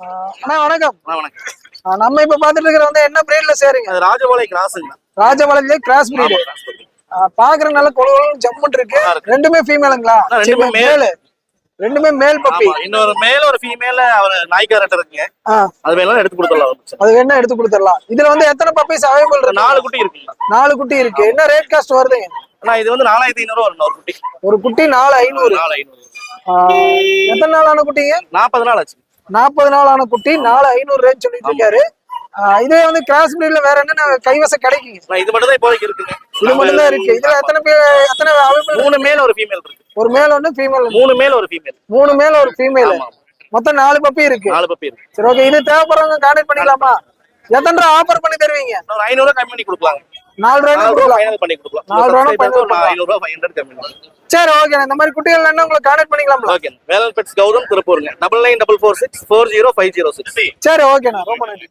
அண்ணா வணக்கம். அண்ணா, வணக்கம். நம்ம இப்ப பாத்துட்டு இருக்கிற வந்து என்ன பிரீட்ல சேருங்க? அது ராஜபாளைய கிராஸுங்கண்ணா ராஜபாளையத்திலே கிராஸ் பிரீடு பாக்குற நல்ல கொழுவலும் ஜம்முன் இருக்கு. இருக்கு. ரெண்டுமே ஃபீமேலுங்களா ரெண்டுமே மேல் ரெண்டுமே மேல் பப்பி இன்னொரு மேல ஒரு ஃபீமேல அவர் நாய்க்காரட்ட இருக்குங்க. அது வேணாலும் எடுத்து கொடுத்துடலாம் அது வேணா எடுத்து கொடுத்துடலாம். இதுல வந்து எத்தனை பப்பீஸ் அவைலபிள் இருக்கு? நாலு குட்டி இருக்குங்களா நாலு குட்டி இருக்கு. என்ன ரேட் காஸ்ட் வருதுங்க அண்ணா இது வந்து நாலாயிரத்தி ஐநூறு வரும் ஒரு குட்டி. ஒரு குட்டி நாலு ஐநூறு. நாலு ஐநூறு. எத்தனை நாளான குட்டிங்க? நாற்பது நாள் ஆச்சு. நாற்பது நாளான குட்டி நாலு ஐநூறு ரேட் சொல்லிட்டு இருக்காரு. இதே வந்து கிராஸ் பிரீட்ல வேற என்னென்ன கைவசம் கிடைக்குங்க? இது மட்டும் தான் இப்போதைக்கு இருக்குங்க. இது மட்டும் தான் இருக்கு. இதுல எத்தனை பேர் எத்தனை மூணு மேல ஒரு ஃபீமேல் இருக்கு. ஒரு மேல் ஒன்று ஃபீமேல் மூணு மேல ஒரு ஃபீமேல் மூணு மேல் ஒரு ஃபீமேல் மொத்தம் நாலு பப்பி இருக்கு. நாலு பப்பி இருக்கு. சரி ஓகே இது தேவைப்படுறவங்க கான்டாக்ட் பண்ணிக்கலாமா? எத்தனை ஆஃபர் பண்ணி தருவீங்க? ஒரு ஐநூறு கம்மி பண்ணி கொடுக்கலாம் நாலு கொடுக்கலாம். ஃபைனல் பண்ணி கொடுக்கலாம். நாலு ரூபா. ஐநூறு ஃபைவ் ஹண்ட்ரட் கம்மி சரி ஓகே இந்த மாதிரி குட்டிகள் என்ன உங்களுக்கு கான்டாக்ட் பண்ணிக்கலாம்ல? Okay Velan pets Gautham திருப்பூருங்க. Double nine double four six four zero five zero six சரி ஓகேண்ணா ரொம்ப நன்றி.